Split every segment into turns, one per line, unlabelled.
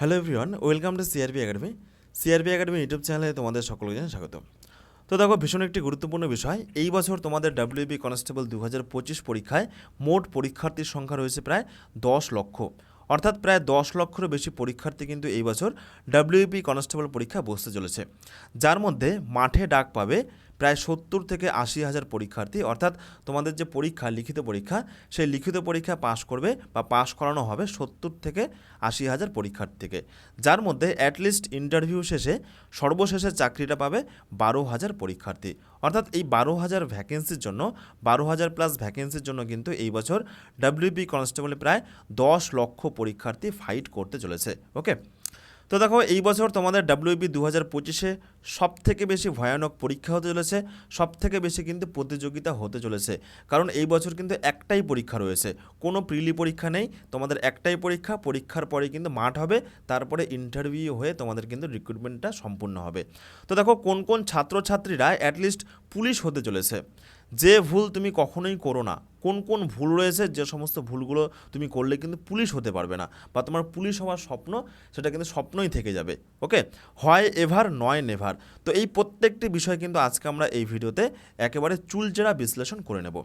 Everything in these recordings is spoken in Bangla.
Hello everyone welcome to CRB academy CRB academy YouTube চ্যানেলে তোমাদের সকলকে স্বাগত তো দেখো, ভীষণ একটি গুরুত্বপূর্ণ বিষয়। এই বছর তোমাদের ডাব্লিউবি কনস্টেবল দু হাজার পঁচিশ পরীক্ষায় মোট পরীক্ষার্থীর সংখ্যা রয়েছে প্রায় দশ লক্ষ। অর্থাৎ প্রায় দশ লক্ষেরও বেশি পরীক্ষার্থী কিন্তু এই বছর ডাব্লিউবি কনস্টেবল পরীক্ষা বসতে চলেছে। যার মধ্যে মাঠে ডাক পাবে প্রায় সত্তর থেকে আশি হাজার পরীক্ষার্থী, অর্থাৎ তোমাদের যে পরীক্ষা, লিখিত পরীক্ষা, সেই লিখিত পরীক্ষা পাশ করবে বা পাশ করানো হবে সত্তর থেকে আশি হাজার পরীক্ষার্থীকে। যার মধ্যে অ্যাটলিস্ট ইন্টারভিউ শেষে সর্বশেষে চাকরিটা পাবে বারো হাজার পরীক্ষার্থী। অর্থাৎ এই বারো হাজার ভ্যাকেন্সির জন্য, বারো হাজার প্লাস ভ্যাকেন্সির জন্য কিন্তু এই বছর ডাব্লিউবি কনস্টেবলে প্রায় দশ লক্ষ পরীক্ষার্থী ফাইট করতে চলেছে। ওকে তো দেখো, এই বছর তোমাদের ডাব্লিউবি দু হাজার পঁচিশে সব থেকে বেশি ভয়ানক পরীক্ষা হতে চলেছে সব থেকে বেশি কিন্তু প্রতিযোগিতা হতে চলেছে। কারণ এই বছর কিন্তু একটাই পরীক্ষা রয়েছে। কোনো প্রিলি পরীক্ষা নেই, তোমাদের একটাই পরীক্ষা, পরীক্ষার পরে কিন্তু মাঠ হবে, তারপরে ইন্টারভিউ হয়ে তোমাদের কিন্তু রিক্রুটমেন্টটা সম্পূর্ণ হবে। তো দেখো, কোন কোন ছাত্রছাত্রীরা অ্যাটলিস্ট পুলিশ হতে চলেছে। যে ভুল তুমি কখনোই করো না, কোন কোন ভুল রয়েছে, যে সমস্ত ভুলগুলো তুমি করলে কিন্তু পুলিশ হতে পারবে না, বা তোমার পুলিশ হওয়ার স্বপ্ন, সেটা কিন্তু স্বপ্নই থেকে যাবে ওকে হয় এভার, নয় নেভার। তো এই প্রত্যেকটি বিষয় কিন্তু আজকে আমরা এই ভিডিওতে একেবারে চুলচেরা বিশ্লেষণ করে নেব।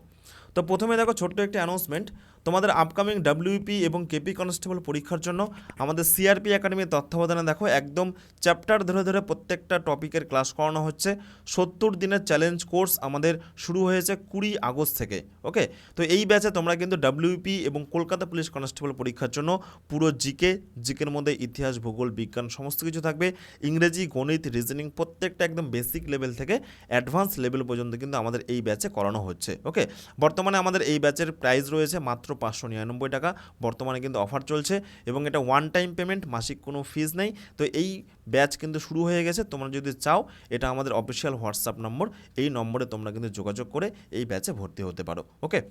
তো প্রথমে দেখো ছোট্ট একটি অ্যানাউন্সমেন্ট তোমাদের আপকামিং ডাব্লিউপি এবং কেপি কনস্টেবল পরীক্ষার জন্য আমাদের সিআরপি একাডেমির তত্ত্বাবধানে দেখো, একদম চ্যাপ্টার ধরে ধরে প্রত্যেকটা টপিকের ক্লাস করানো হচ্ছে। সত্তর দিনের চ্যালেঞ্জ কোর্স আমাদের শুরু হয়েছে কুড়ি আগস্ট থেকে ওকে তো এই ব্যাচে তোমরা কিন্তু ডাব্লিউপি এবং কলকাতা পুলিশ কনস্টেবল পরীক্ষার জন্য পুরো জিকে জিকের মধ্যে ইতিহাস, ভূগোল, বিজ্ঞান সমস্ত কিছু থাকবে। ইংরেজি, গণিত রিজনিং প্রত্যেকটা একদম বেসিক লেভেল থেকে অ্যাডভান্স লেভেল পর্যন্ত কিন্তু আমাদের এই ব্যাচে করানো হচ্ছে ওকে বর্তমানে আমাদের এই ব্যাচের প্রাইস রয়েছে মাত্র পাঁচশো নিরানব্বই টাকা। বর্তমানে কিন্তু অফার চলছে এবং এটা ওয়ান টাইম পেমেন্ট মাসিক কোনো ফিজ নেই। তো এই ব্যাচ কিন্তু শুরু হয়ে গেছে। তোমরা যদি চাও, এটা আমাদের অফিসিয়াল হোয়াটসঅ্যাপ নম্বর এই নম্বরে তোমরা কিন্তু যোগাযোগ করে এই ব্যাচে ভর্তি হতে পারো। ওকে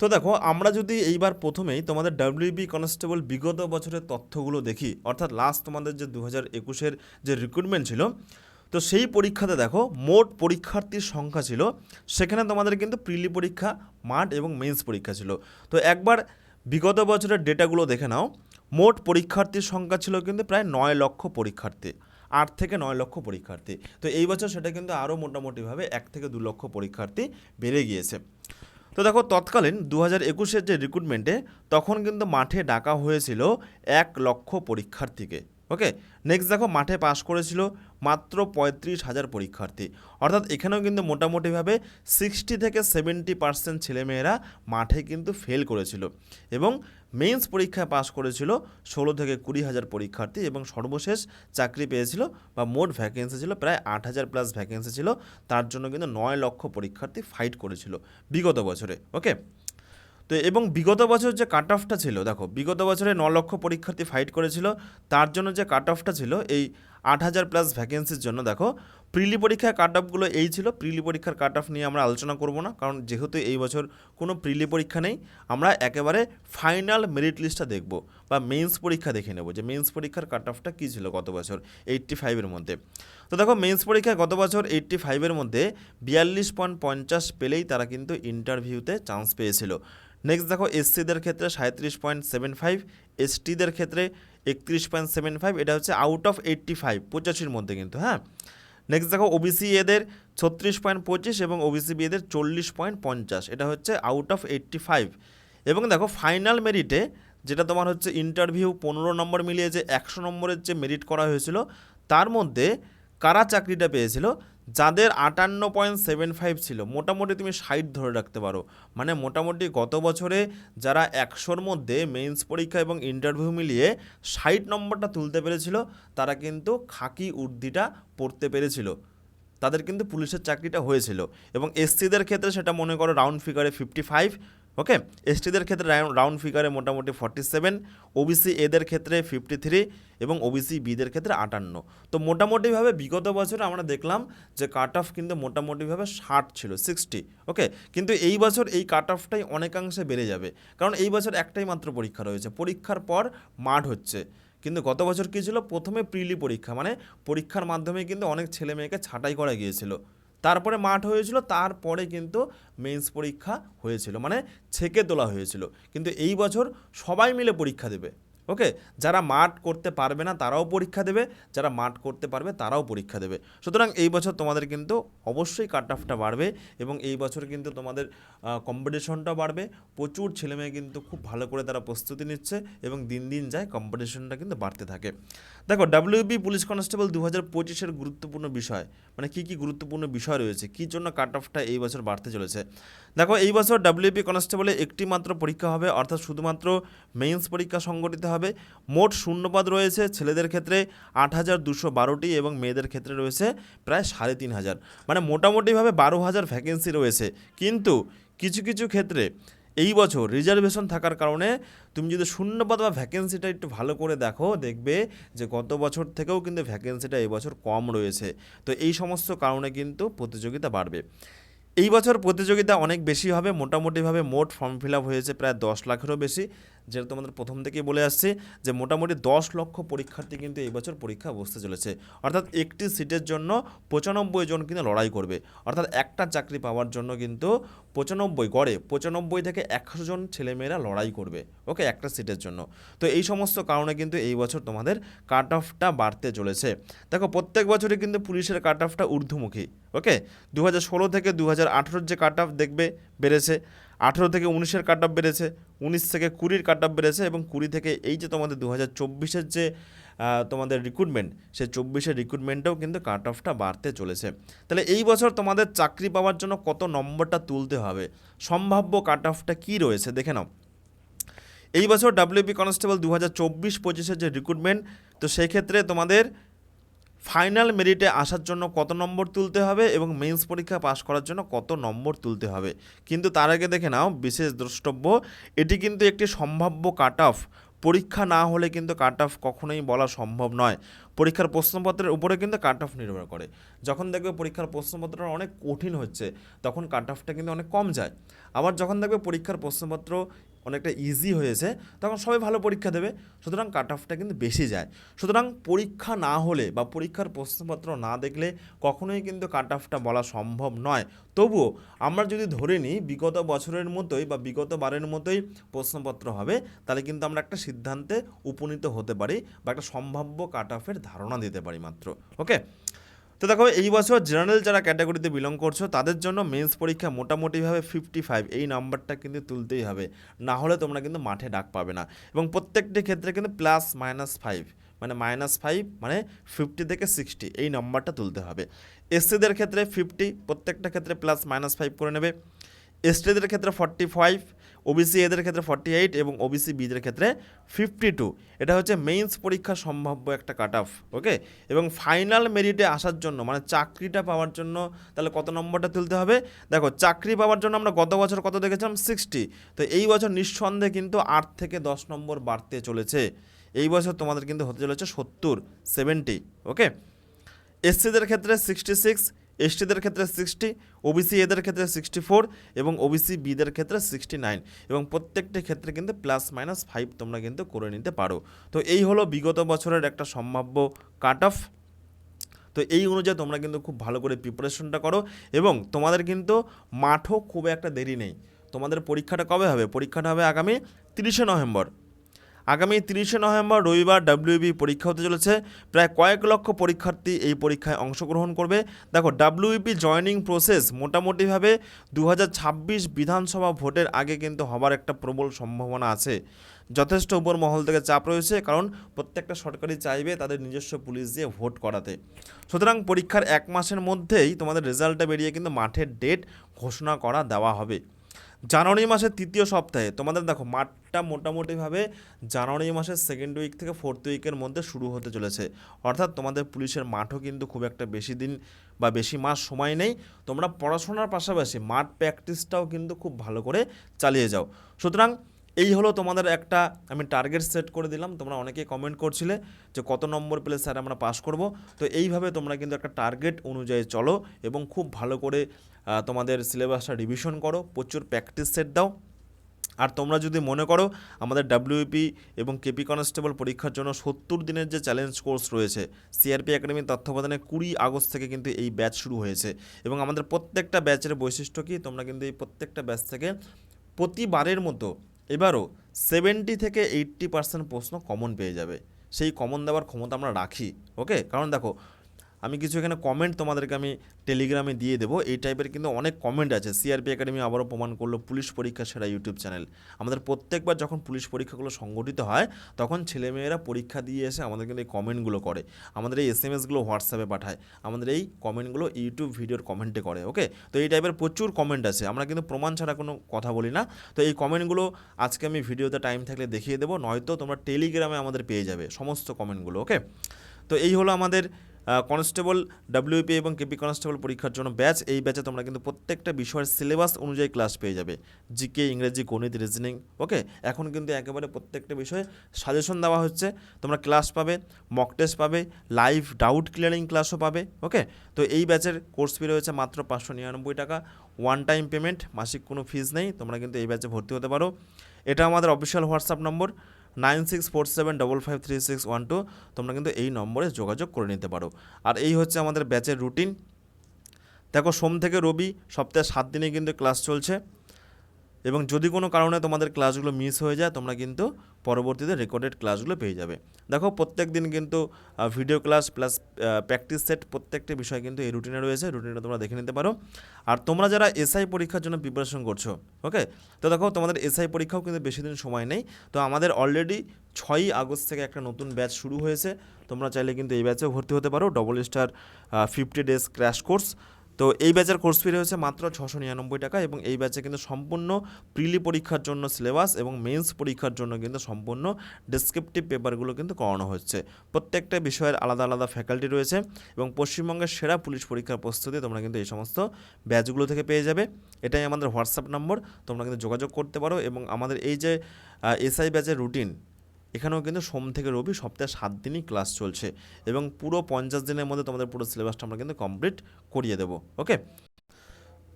তো দেখো, আমরা যদি এইবার প্রথমেই তোমাদের ডাব্লিউবি কনস্টেবল বিগত বছরের তথ্যগুলো দেখি, অর্থাৎ লাস্ট তোমাদের যে দু হাজার একুশের যে রিক্রুটমেন্ট ছিল তো সেই পরীক্ষাতে দেখো মোট পরীক্ষার্থীর সংখ্যা ছিল, সেখানে তোমাদের কিন্তু প্রিলি পরীক্ষা, মাঠ এবং মেন্স পরীক্ষা ছিল। তো একবার বিগত বছরের ডেটাগুলো দেখে নাও, মোট পরীক্ষার্থীর সংখ্যা ছিল কিন্তু প্রায় নয় লক্ষ পরীক্ষার্থী, আট থেকে নয় লক্ষ পরীক্ষার্থী। তো এই বছর সেটা কিন্তু আরও মোটামুটিভাবে এক থেকে দু লক্ষ পরীক্ষার্থী বেড়ে গিয়েছে। তো দেখো তৎকালীন দু হাজার একুশের যে রিক্রুটমেন্টে তখন কিন্তু মাঠে ডাকা হয়েছিল এক লক্ষ পরীক্ষার্থীকে ওকে নেক্সট দেখো মাঠে পাশ করেছিল মাত্র পঁয়ত্রিশ হাজার পরীক্ষার্থী। অর্থাৎ এখানেও কিন্তু মোটামুটিভাবে সিক্সটি থেকে সেভেন্টি পার্সেন্ট ছেলেমেয়েরা মাঠে কিন্তু ফেল করেছিল এবং মেন্স পরীক্ষায় পাশ করেছিল ষোলো থেকে কুড়ি হাজার পরীক্ষার্থী এবং সর্বশেষ চাকরি পেয়েছিল বা মোট ভ্যাকেন্সি ছিল প্রায় আট হাজার প্লাস ভ্যাকেন্সি ছিল। তার জন্য কিন্তু নয় লক্ষ পরীক্ষার্থী ফাইট করেছিল বিগত বছরে ওকে তো এবং বিগত বছর যে কাট অফটা ছিল, দেখো, বিগত বছরে ন লক্ষ পরীক্ষার্থী ফাইট করেছিল, তার জন্য যে কাট অফটা ছিল, এই আট হাজার প্লাস ভ্যাকেন্সির জন্য। দেখো প্রিলি পরীক্ষার কাট অফগুলো এই ছিল। প্রিলি পরীক্ষার কাট অফ নিয়ে আমরা আলোচনা করব না, কারণ যেহেতু এই বছর কোনো প্রিলি পরীক্ষা নেই, আমরা একেবারে ফাইনাল মেরিট লিস্টটা দেখব বা মেন্স পরীক্ষা দেখে নেব যে মেন্স পরীক্ষার কাট অফটা কী ছিল গত বছর এইট্টি ফাইভের মধ্যে। তো দেখো মেন্স পরীক্ষায় গত বছর এইট্টি ফাইভের মধ্যে বিয়াল্লিশ পয়েন্ট পঞ্চাশ পেলেই তারা কিন্তু ইন্টারভিউতে চান্স পেয়েছিল। নেক্সট দেখো এসসিদের ক্ষেত্রে সাঁত্রিশ পয়েন্ট সেভেন ফাইভ এসটিদের ক্ষেত্রে একত্রিশ পয়েন্ট সেভেন ফাইভ, এটা হচ্ছে আউট অফ এইট্টি ফাইভ পঁচাশির মধ্যে কিন্তু হ্যাঁ? নেক্সট দেখো ওবিসি এদের ছত্রিশ পয়েন্ট পঁচিশ এবং ওবিসি বিএদের চল্লিশ পয়েন্ট পঞ্চাশ, এটা হচ্ছে আউট অফ এইট্টি ফাইভ এবং দেখো ফাইনাল মেরিটে যেটা তোমার হচ্ছে ইন্টারভিউ পনেরো নম্বর মিলিয়ে যে একশো নম্বরের যে মেরিট করা হয়েছিল, তার মধ্যে কারা চাকরিটা পেয়েছিল? যাদের আটান্ন পয়েন্ট সেভেন ফাইভ ছিল, মোটামুটি তুমি ষাট ধরে রাখতে পারো। মানে মোটামুটি গত বছরে যারা একশোর মধ্যে মেন্স পরীক্ষা এবং ইন্টারভিউ মিলিয়ে ষাট নম্বরটা তুলতে পেরেছিল, তারা কিন্তু খাকি উর্দিটা পড়তে পেরেছিল। তাদের কিন্তু পুলিশের চাকরিটা হয়েছিল এবং এসসিদের ক্ষেত্রে সেটা মনে করো রাউন্ড ফিগারে ফিফটি ফাইভ ওকে এসটিদের ক্ষেত্রে রাউন্ড ফিগারে মোটামুটি ফর্টি সেভেন ওবিসি এদের ক্ষেত্রে ফিফটি থ্রি এবং ওবিসি বিদের ক্ষেত্রে আটান্ন। তো মোটামুটিভাবে বিগত বছরে আমরা দেখলাম যে কাট অফ কিন্তু মোটামুটিভাবে ষাট ছিল সিক্সটি ওকে কিন্তু এই বছর এই কাট অফটাই অনেকাংশে বেড়ে যাবে। কারণ এই বছর একটাই মাত্র পরীক্ষা রয়েছে। পরীক্ষার পর মাঠ হচ্ছে। কিন্তু গত বছর কী ছিল? প্রথমে প্রিলি পরীক্ষা মানে পরীক্ষার মাধ্যমে কিন্তু অনেক ছেলে মেয়েকে ছাঁটাই করা গিয়েছিল। তারপরে মাঠ হয়েছিল, তারপরে কিন্তু মেন্স পরীক্ষা হয়েছিল মানে ছেকে তোলা হয়েছিল। কিন্তু এই বছর সবাই মিলে পরীক্ষা দেবে। ওকে? যারা মাঠ করতে পারবে না, তারাও পরীক্ষা দেবে। যারা মাঠ করতে পারবে, তারাও পরীক্ষা দেবে। সুতরাং এই বছর তোমাদের কিন্তু অবশ্যই কাট অফটা বাড়বে এবং এই বছর কিন্তু তোমাদের কম্পিটিশনটা বাড়বে। প্রচুর ছেলেমেয়ে কিন্তু খুব ভালো করে তারা প্রস্তুতি নিচ্ছে এবং দিন দিন যায় কম্পিটিশনটা কিন্তু বাড়তে থাকে। দেখো ডাব্লিউবি পুলিশ কনস্টেবল দু হাজার পঁচিশের গুরুত্বপূর্ণ বিষয়। মানে কী কী গুরুত্বপূর্ণ বিষয় রয়েছে? কী জন্য কাট অফটা এই বছর বাড়তে চলেছে? দেখো, এই বছর ডাব্লিউপি কনস্টেবলে একটি মাত্র পরীক্ষা হবে, অর্থাৎ শুধুমাত্র মেইনস পরীক্ষা সংগঠিত হবে। মোট শূন্যপদ রয়েছে ছেলেদের ক্ষেত্রে আট হাজার দুশো বারোটি এবং মেয়েদের ক্ষেত্রে রয়েছে প্রায় সাড়ে তিন হাজার। মানে মোটামুটিভাবে বারো হাজার ভ্যাকেন্সি রয়েছে। কিন্তু কিছু কিছু ক্ষেত্রে এই বছর রিজার্ভেশন থাকার কারণে তুমি যদি শূন্যপদ বা ভ্যাকেন্সিটা একটু ভালো করে দেখো, দেখবে যে গত বছর থেকেও কিন্তু ভ্যাকেন্সিটা এই বছর কম রয়েছে। তো এই সমস্ত কারণে কিন্তু প্রতিযোগিতা বাড়বে। এই বছর প্রতিযোগিতা অনেক বেশি হবে। মোটামুটিভাবে মোট ফর্ম ফিল হয়েছে প্রায় দশ লাখেরও বেশি। যেটা তোমাদের প্রথম থেকেই বলে আসছি যে মোটামুটি দশ লক্ষ পরীক্ষার্থী কিন্তু এই বছর পরীক্ষা বসতে চলেছে। অর্থাৎ একটি সিটের জন্য পঁচানব্বই জন কিন্তু লড়াই করবে। অর্থাৎ একটা চাকরি পাওয়ার জন্য কিন্তু পঁচানব্বই, গড়ে পঁচানব্বই থেকে একশো জন ছেলেমেয়েরা লড়াই করবে, ওকে, একটা সিটের জন্য। তো এই সমস্ত কারণে কিন্তু এই বছর তোমাদের কাট অফটা বাড়তে চলেছে। দেখো, প্রত্যেক বছরই কিন্তু পুলিশের কাট অফটা ঊর্ধ্বমুখী, ওকে? দু হাজার ষোলো থেকে দু যে কাট অফ দেখবে, বেড়েছে। আঠেরো থেকে উনিশের কাট অফ বেড়েছে, উনিশ থেকে কুড়ির কাট অফ বেড়েছে এবং কুড়ি থেকে এই যে তোমাদের দু হাজার চব্বিশের যে তোমাদের রিক্রুটমেন্ট সেই চব্বিশের রিক্রুটমেন্টেও কিন্তু কাট অফটা বাড়তে চলেছে। তাহলে এই বছর তোমাদের চাকরি পাওয়ার জন্য কত নম্বরটা তুলতে হবে? সম্ভাব্য কাট অফটা কী রয়েছে? দেখে নাও। এই বছর ডাব্লিউপি কনস্টেবল দু হাজার চব্বিশ পঁচিশের যে রিক্রুটমেন্ট তো সেক্ষেত্রে তোমাদের ফাইনাল মেরিটে আসার জন্য কত নম্বর তুলতে হবে এবং মেন্স পরীক্ষা পাশ করার জন্য কত নম্বর তুলতে হবে। কিন্তু তার আগে দেখে নাও, বিশেষ দ্রষ্টব্য, এটি কিন্তু একটি সম্ভাব্য কাট অফ পরীক্ষা না হলে কিন্তু কাট অফ কখনোই বলা সম্ভব নয়। পরীক্ষার প্রশ্নপত্রের উপরে কিন্তু কাট অফ নির্ভর করে। যখন দেখবে পরীক্ষার প্রশ্নপত্রটা অনেক কঠিন হচ্ছে, তখন কাট অফটা কিন্তু অনেক কম যায়। আবার যখন দেখবে পরীক্ষার প্রশ্নপত্র অনেকটা ইজি হয়েছে, তখন সবাই ভালো পরীক্ষা দেবে। সুতরাং কাট অফটা কিন্তু বেশি যায়। সুতরাং পরীক্ষা না হলে বা পরীক্ষার প্রশ্নপত্র না দেখলে কখনোই কিন্তু কাট অফটা বলা সম্ভব নয়। তবুও আমরা যদি ধরে নিই, বিগত বছরের মতোই বা বিগত বারের মতোই প্রশ্নপত্র হবে, তাহলে কিন্তু আমরা একটা সিদ্ধান্তে উপনীত হতে পারি বা একটা সম্ভাব্য কাট অফের ধারণা দিতে পারি মাত্র। ওকে তো দেখো, এই বছর জেনারেল যারা ক্যাটাগরিতে বিলং করছ, তাদের জন্য মেন্স পরীক্ষা মোটামুটিভাবে ফিফটি ফাইভ এই নাম্বারটা কিন্তু তুলতেই হবে। না হলে তোমরা কিন্তু মাঠে ডাক পাবে না। এবং প্রত্যেকটি ক্ষেত্রে কিন্তু প্লাস মাইনাস ফাইভ মানে মাইনাস ফাইভ মানে ফিফটি থেকে সিক্সটি এই নাম্বারটা তুলতে হবে। এসসিদের ক্ষেত্রে ফিফটি প্রত্যেকটা ক্ষেত্রে প্লাস মাইনাস ফাইভ করে নেবে। এসটিদের ক্ষেত্রে ফর্টি ফাইভ ওবিসি এদের ক্ষেত্রে ফর্টি এইট এবং ওবিসি বিদের ক্ষেত্রে ফিফটি টু এটা হচ্ছে মেইনস পরীক্ষা সম্ভাব্য একটা কাট অফ ওকে এবং ফাইনাল মেরিটে আসার জন্য মানে চাকরিটা পাওয়ার জন্য, তাহলে কত নম্বরটা তুলতে হবে? দেখো, চাকরি পাওয়ার জন্য আমরা গত বছর কত দেখেছিলাম? সিক্সটি তো এই বছর নিঃসন্দেহে কিন্তু আট থেকে দশ নম্বর বাড়তে চলেছে। এই বছর তোমাদের কিন্তু হতে চলেছে সত্তর সেভেন্টি ওকে এসসিদের ক্ষেত্রে সিক্সটি সিক্স এসটিদের ক্ষেত্রে সিক্সটি ওবিসি এদের ক্ষেত্রে সিক্সটি ফোর এবং ওবিসি বিদের ক্ষেত্রে সিক্সটি নাইন এবং প্রত্যেকটি ক্ষেত্রে কিন্তু প্লাস মাইনাস ফাইভ তোমরা কিন্তু করে নিতে পারো। তো এই হলো বিগত বছরের একটা সম্ভাব্য কাট অফ তো এই অনুযায়ী তোমরা কিন্তু খুব ভালো করে প্রিপারেশনটা করো এবং তোমাদের কিন্তু মাঠও খুব একটা দেরি নেই। তোমাদের পরীক্ষাটা কবে হবে? পরীক্ষাটা হবে আগামী তিরিশে নভেম্বর। আগামী তিরিশে নভেম্বর রবিবার ডাব্লিউবি পরীক্ষা হতে চলেছে। প্রায় কয়েক লক্ষ পরীক্ষার্থী এই পরীক্ষায় অংশগ্রহণ করবে। দেখো ডাব্লিউপি জয়নিং প্রসেস মোটামুটিভাবে দু হাজার ছাব্বিশ বিধানসভা ভোটের আগে কিন্তু হবার একটা প্রবল সম্ভাবনা আছে। যথেষ্ট উপর মহল থেকে চাপ রয়েছে, কারণ প্রত্যেকটা সরকারি চাইবে তাদের নিজস্ব পুলিশ দিয়ে ভোট করাতে। সুতরাং পরীক্ষার এক মাসের মধ্যেই তোমাদের রেজাল্টটা বেরিয়ে কিন্তু মাঠের ডেট ঘোষণা করা দেওয়া হবে। জানুয়ারি মাসের তৃতীয় সপ্তাহে। তোমাদের দেখো, মাঠটা মোটামুটিভাবে জানুয়ারি মাসের সেকেন্ড উইক থেকে ফোর্থ উইকের মধ্যে শুরু হতে চলেছে। অর্থাৎ তোমাদের পুলিশের মাঠও কিন্তু খুব একটা বেশি দিন বা বেশি মাস সময় নেই। তোমরা পড়াশোনার পাশাপাশি মাঠ প্র্যাকটিসটাও কিন্তু খুব ভালো করে চালিয়ে যাও। সুতরাং এই হলো তোমাদের একটা, আমি টার্গেট সেট করে দিলাম, তোমরা অনেকেই কমেন্ট করছিলে যে কত নম্বর পেলে স্যার আমরা পাস করব। তো এইভাবে তোমরা কিন্তু একটা টার্গেট অনুযায়ী চলো এবং খুব ভালো করে তোমাদের সিলেবাসটা রিভিশন করো, প্রচুর প্র্যাকটিস সেট দাও। আর তোমরা যদি মনে করো আমাদের ডাব্লিউপি এবং কেপি কনস্টেবল পরীক্ষার জন্য সত্তর দিনের যে চ্যালেঞ্জ কোর্স রয়েছে সিআরপি একাডেমির তত্ত্বাবধানে কুড়ি আগস্ট থেকে কিন্তু এই ব্যাচ শুরু হয়েছে। এবং আমাদের প্রত্যেকটা ব্যাচের বৈশিষ্ট্য কি? তোমরা কিন্তু এই প্রত্যেকটা ব্যাচ থেকে প্রতিবারের মতো এবারও সেভেন্টি থেকে এইট্টি পার্সেন্ট প্রশ্ন কমন পেয়ে যাবে। সেই কমন দেওয়ার ক্ষমতা আমরা রাখি ওকে কারণ দেখো আমি কিছু এখানে কমেন্ট তোমাদেরকে আমি টেলিগ্রামে দিয়ে দেবো। এই টাইপের কিন্তু অনেক কমেন্ট আছে। সিআরপি একাডেমি আবারও প্রমাণ করল পুলিশ পরীক্ষা সেরা ইউটিউব চ্যানেল আমাদের প্রত্যেকবার যখন পুলিশ পরীক্ষাগুলো সংগঠিত হয়, তখন ছেলেমেয়েরা পরীক্ষা দিয়ে এসে আমাদের কিন্তু এই কমেন্টগুলো করে। আমাদের এই এস এম এসগুলো হোয়াটসঅ্যাপে পাঠায়। আমাদের এই কমেন্টগুলো ইউটিউব ভিডিওর কমেন্টে করে ওকে তো এই টাইপের প্রচুর কমেন্ট আছে। আমরা কিন্তু প্রমাণ ছাড়া কোনো কথা বলি না। তো এই কমেন্টগুলো আজকে আমি ভিডিওতে টাইম থাকলে দেখিয়ে দেবো। নয়তো তোমরা টেলিগ্রামে আমাদের পেয়ে যাবে সমস্ত কমেন্টগুলো ওকে তো এই হলো আমাদের কনস্টেবল ডাব্লিউপি এবং কেপি কনস্টেবল পরীক্ষার জন্য ব্যাচ এই ব্যাচে তোমরা কিন্তু প্রত্যেকটা বিষয়ের সিলেবাস অনুযায়ী ক্লাস পেয়ে যাবে। জিকে ইংরেজি, গণিত রিজনিং ওকে এখন কিন্তু একেবারে প্রত্যেকটা বিষয়ে সাজেশন দেওয়া হচ্ছে। তোমরা ক্লাস পাবে মক টেস্ট পাবে লাইভ ডাউট ক্লিয়ারিং ক্লাসও পাবে ওকে তো এই ব্যাচের কোর্স ফি রয়েছে মাত্র পাঁচশো নিরানব্বই টাকা। ওয়ান টাইম পেমেন্ট মাসিক কোনো ফিজ নেই। তোমরা কিন্তু এই ব্যাচে ভর্তি হতে পারো। এটা আমাদের official WhatsApp number nine six four seven double five three six one two তোমরা কিন্তু এই নম্বরে যোগাযোগ করে নিতে পারো। আর এই হচ্ছে আমাদের ব্যাচের রুটিন। দেখো সোম থেকে রবি, সপ্তাহে সাত দিনে কিন্তু ক্লাস চলছে। এবং যদি কোনো কারণে তোমাদের ক্লাসগুলো মিস হয়ে যায়, তোমরা কিন্তু পরবর্তীতে রেকর্ডেড ক্লাসগুলো পেয়ে যাবে। দেখো, প্রত্যেক দিন কিন্তু video class plus practice set প্রত্যেকটি বিষয় কিন্তু এই রুটিনে রয়েছে। রুটিনটা তোমরা দেখে নিতে পারো। আর তোমরা যারা এসআই পরীক্ষার জন্য প্রিপারেশন করছ ওকে তো দেখো, তোমাদের এসআই পরীক্ষাও কিন্তু বেশি দিন সময় নেই। তো আমাদের অলরেডি ছয়ই আগস্ট থেকে একটা নতুন ব্যাচ শুরু হয়েছে। তোমরা চাইলে কিন্তু এই ব্যাচেও ভর্তি হতে পারো। Double star fifty days crash course তো এই ব্যাচের কোর্স ফি রয়েছে মাত্র ছশো নিরানব্বই টাকা এবং এই ব্যাচে কিন্তু সম্পূর্ণ প্রিলি পরীক্ষার জন্য সিলেবাস এবং মেন্স পরীক্ষার জন্য কিন্তু সম্পূর্ণ ডেসক্রিপটিভ পেপারগুলো কিন্তু করানো হচ্ছে। প্রত্যেকটা বিষয়ের আলাদা আলাদা ফ্যাকাল্টি রয়েছে এবং পশ্চিমবঙ্গের সেরা পুলিশ পরীক্ষার প্রস্তুতি তোমরা কিন্তু এই সমস্ত ব্যাচগুলো থেকে পেয়ে যাবে। এটাই আমাদের হোয়াটসঅ্যাপ নম্বর তোমরা কিন্তু যোগাযোগ করতে পারো এবং আমাদের এই যে এসআই ব্যাচের রুটিন এখানেও কিন্তু সোম থেকে রবি সপ্তাহে সাত দিনই ক্লাস চলছে এবং পুরো পঞ্চাশ দিনের মধ্যে তোমাদের পুরো সিলেবাসটা আমরা কিন্তু কমপ্লিট করিয়ে দেবো, ওকে?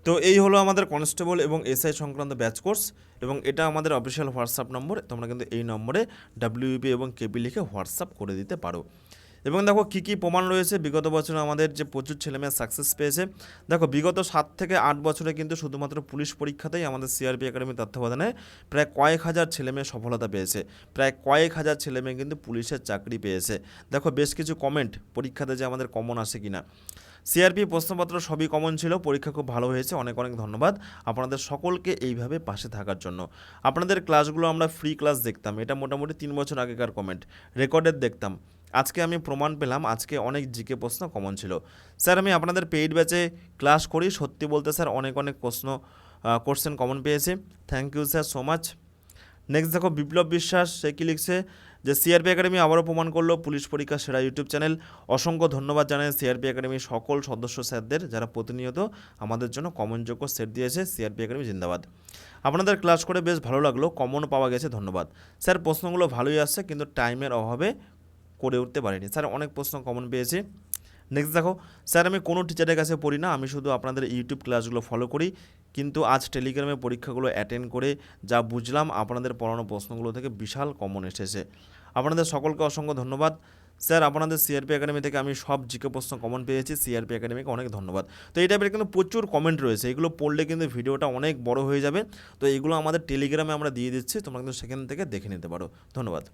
তো এই হলো আমাদের কনস্টেবল এবং এসআই সংক্রান্ত ব্যাচ কোর্স এবং এটা আমাদের অফিসিয়াল হোয়াটসঅ্যাপ নম্বর, তোমরা কিন্তু এই নম্বরে ডাব্লিউপি এবং কেবি লিখে হোয়াটসঅ্যাপ করে দিতে পারো। এবং দেখো কী কী প্রমাণ রয়েছে, বিগত বছরে আমাদের যে প্রচুর ছেলেমেয়ে সাকসেস পেয়েছে। দেখো, বিগত সাত থেকে আট বছরে কিন্তু শুধুমাত্র পুলিশ পরীক্ষাতেই আমাদের সিআরপি একাডেমির তত্ত্বাবধানে প্রায় কয়েক হাজার ছেলেমেয়ে সফলতা পেয়েছে। প্রায় কয়েক হাজার ছেলেমেয়ে কিন্তু পুলিশের চাকরি পেয়েছে। দেখো, বেশ কিছু কমেন্ট পরীক্ষাতে যে আমাদের কমন আসে কি কিনা সিআরপি প্রশ্নপত্র সবই কমন ছিল, পরীক্ষা খুব ভালো হয়েছে, অনেক অনেক ধন্যবাদ আপনাদের সকলকে এইভাবে পাশে থাকার জন্য। আপনাদের ক্লাসগুলো আমরা ফ্রি ক্লাস দেখতাম, এটা মোটামুটি তিন বছর আগেকার কমেন্ট রেকর্ডের দেখতাম। আজকে আমি প্রমাণ পেলাম, আজকে অনেক জিকে প্রশ্ন কমন ছিল। স্যার, আমি আপনাদের পেইড ব্যাচে ক্লাস করি, সত্যি বলতে স্যার, অনেক অনেক প্রশ্ন কোশ্চেন কমন পেয়েছে। Thank you sir so much next দেখো, বিপ্লব বিশ্বাস, সে কী লিখছে? যে সিআরপি একাডেমি আবারও প্রমাণ করল, পুলিশ পরীক্ষা সেরা ইউটিউব চ্যানেল। অসংখ্য ধন্যবাদ জানাই সিআরপি একাডেমির সকল সদস্য স্যারদের, যারা প্রতিনিয়ত আমাদের জন্য কমনযোগ্য সেট দিয়েছে। সিআরপি একাডেমি জিন্দাবাদ। আপনাদের ক্লাস করে বেশ ভালো লাগল কমন পাওয়া গেছে, ধন্যবাদ। স্যার, প্রশ্নগুলো ভালোই আসছে, কিন্তু টাইমের অভাবে করে উঠতে পারিনি। স্যার, অনেক প্রশ্ন কমন পেয়েছি। নেক্সট দেখো, স্যার, আমি কোনো টিচারের কাছে পড়ি না, আমি শুধু আপনাদের ইউটিউব ক্লাসগুলো ফলো করি। কিন্তু আজ টেলিগ্রামে পরীক্ষাগুলো অ্যাটেন্ড করে যা বুঝলাম, আপনাদের পড়ানো প্রশ্নগুলো থেকে বিশাল কমন এসেছে। আপনাদের সকলকে অসংখ্য ধন্যবাদ। স্যার, আপনাদের সিআরপি একাডেমি থেকে আমি সব জিকে প্রশ্ন কমন পেয়েছি সিআরপি একাডেমিকে অনেক ধন্যবাদ। তো এই টাইপের কিন্তু প্রচুর কমেন্ট রয়েছে, এগুলো পড়লে কিন্তু ভিডিওটা অনেক বড় হয়ে যাবে। তো এগুলো আমাদের টেলিগ্রামে আমরা দিয়ে দিচ্ছি, তোমরা কিন্তু সেখান থেকে দেখে নিতে পারো। ধন্যবাদ।